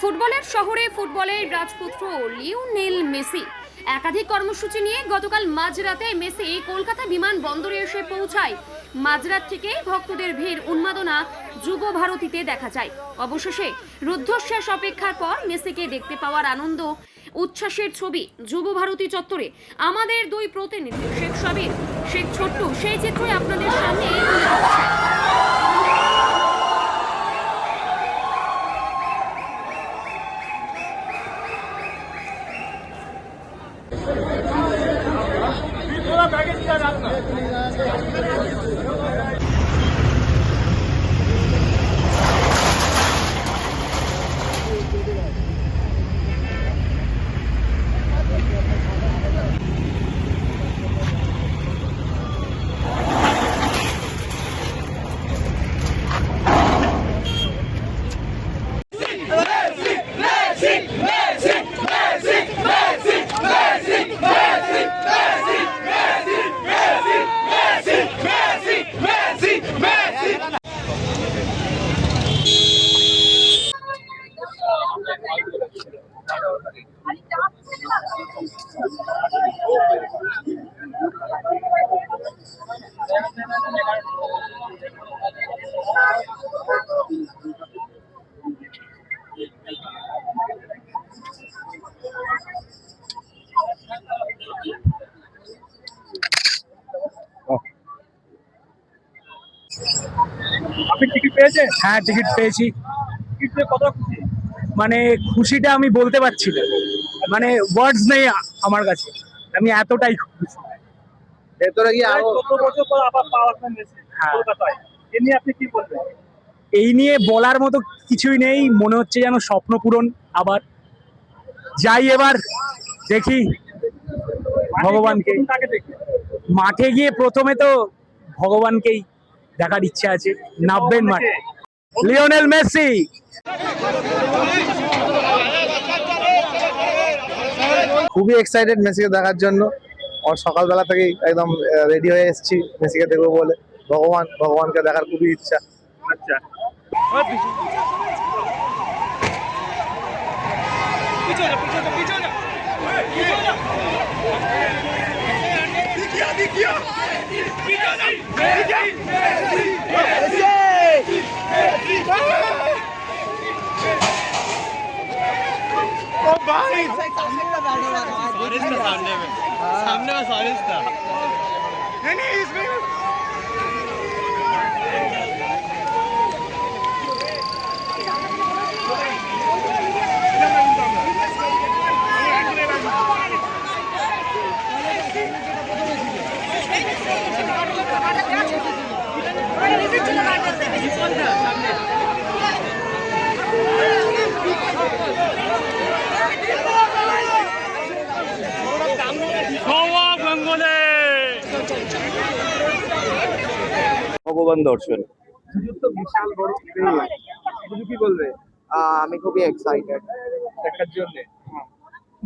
ফুটবলের শহরে ফুটবলের রাজপুত্র লিওনেল মেসি। একাধিক কর্মসূচি নিয়ে গতকাল মাঝরাতে মেসি কলকাতা বিমান বন্দরে এসে পৌঁছায়। মাঝরাত থেকে ভক্তদের ভিড় উন্মাদনা যুব ভারতীতে দেখা যায়। অবশেষে রুদ্ধশ্বাস অপেক্ষার পর মেসিকে দেখতে পাওয়ার আনন্দ, উচ্ছ্বাসের ছবি যুব ভারতী চত্বরে। আমাদের দুই প্রতিনিধি, শেখ সাবির, শেখ ছোট্টু, সেই চিত্রই আপনাদের সামনে তুলে ধরছে। 돌아가겠다는 আপনি টিকিট পেয়েছেন? হ্যাঁ টিকিট পেয়েছি। টিকিট পেয়ে কত খুশি? মানে খুশিটা আমি বলতে পারছি না। মানে ওয়ার্ডস নেই আমার কাছে। আমি এতটাই খুশি। ভেতরে গিয়ে আরও বছর পর আবার পাওয়ার হ্যাঁ। কলকাতায়। এ নিয়ে আপনি কি বলবেন? এই নিয়ে বলার মতো কিছুই নেই। মনে হচ্ছে যেন স্বপ্ন পূরণ আবার। যাই এবার দেখি। ভগবানকে মাঠে গিয়ে প্রথমে তো ভগবানকেই দেখার ইচ্ছা আছে নামবেন মাঠে। Lionel Messi. খুবই এক্সাইটেড মেসিকে দেখার জন্য। আর সকালবেলা থেকেই একদম রেডি হয়ে এসেছি মেসিকে দেখব বলে। ভগবান ভগবানকে দেখার খুবই ইচ্ছা। আচ্ছা। ভগবান था नहीं नहीं তুমি কি বলবে? আমি খুবই এক্সাইটেড দেখার জন্য।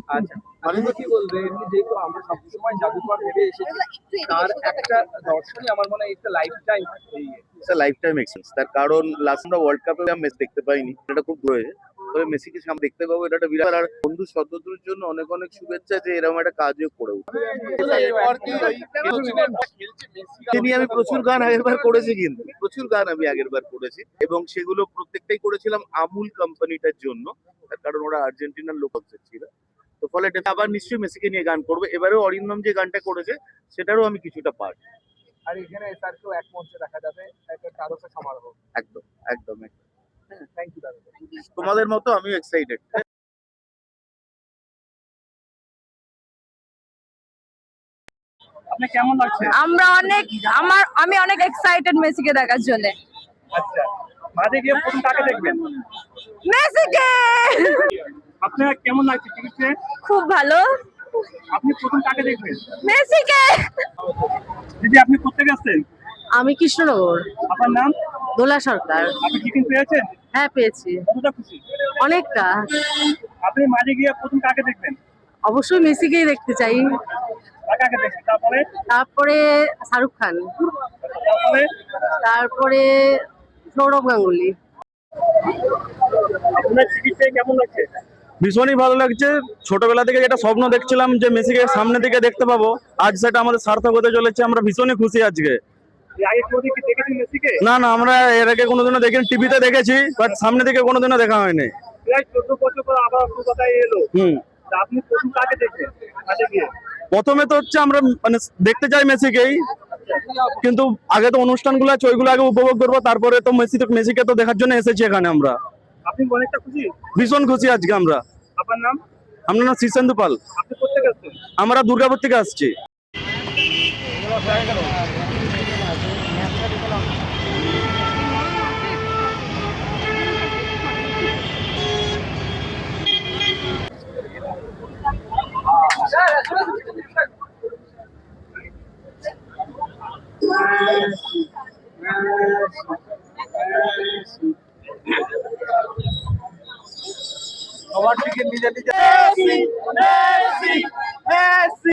আচ্ছা আমি কি বলবে? এমনি যেহেতু আমরা সবসময় জাদুঘর ভেবে এসেছি তার একটা দর্শনই আমার মনে হয় একটা লাইফ টাইম লাইফ টাইম তার কারণ লাস্ট আমরা ওয়ার্ল্ড কাপে দেখতে পাইনি এটা খুব তবে মেসিকে সামনে দেখতে পাবো এটা একটা বিরাট আর বন্ধু জন্য অনেক অনেক শুভেচ্ছা যে এরকম একটা কাজও করে আমি প্রচুর গান আগের বার করেছি কিন্তু প্রচুর গান আমি আগের বার করেছি। এবং সেগুলো প্রত্যেকটাই করেছিলাম আমুল কোম্পানিটার জন্য। তার কারণ ওরা আর্জেন্টিনার লোক ছিল। তো ফলে এটা আবার নিশ্চয়ই মেসিকে নিয়ে গান করবে। এবারেও অরিন্দম যে গানটা করেছে সেটারও আমি কিছুটা পার্ট আর এখানে স্যারকেও এক মঞ্চে দেখা যাবে একটা সমারোহ। একদম একদম একদম। থ্যাংক ইউ দাদা তোমাদের মতো আমিও এক্সাইটেড আপনি কেমন লাগছে? আমরা অনেক আমার আমি অনেক এক্সাইটেড মেসিকে দেখার জন্য। আচ্ছা মাঝে গিয়ে প্রথম কাকে দেখবেন? মেসিকে! আপনার কেমন লাগছে টিকিট? খুব ভালো। আপনি প্রথম কাকে দেখবেন? মেসিকে। দিদি আপনি কোথেকে আসছেন আমি কৃষ্ণনগর। আপনার নাম? দোলা সরকার। আপনি টিকিট পেয়েছেন? হ্যাঁ পেয়েছি। কতটা খুশি? অনেকটা। আপনি মাঝে গিয়ে প্রথম কাকে দেখবেন? অবশ্যই মেসিকেই দেখতে চাই। কাকে দেখবেন? তারপরে? তারপরে শাহরুখ খান। তারপরে? তারপরে সৌরভ গাঙ্গুলি। আপনার চিকিৎসায় কেমন লাগছে? ভীষণই ভালো লাগছে। ছোটবেলা থেকে যেটা স্বপ্ন দেখছিলাম যে মেসিকে সামনে দিকে দেখতে পাবো আজ সেটা আমাদের সার্থক হতে চলেছে আমরা ভীষণই খুশি আজকে। না না আমরা এর আগে কোনোদিনও দেখিনি টিভিতে দেখেছি বাট সামনে দিকে কোনোদিনও দেখা হয়নি। প্রথম তো হচ্ছে আমরা মানে দেখতে চাই মেসিকেই কিন্তু আগে তো অনুষ্ঠানগুলো আছে ওইগুলো আগে উপভোগ করব তারপরে তো মেসি তো মেসিকে তো দেখার জন্য এসেছি এখানে আমরা। আপনি অনেকটা খুশি? ভীষণ খুশি আজকে আমরা। আপনার নাম? আমরা না শীর্ষেন্দু পাল। আমরা দুর্গাপুর থেকে আসছি। সবার থেকে নিজে নিজে মেসি মেসি মেসি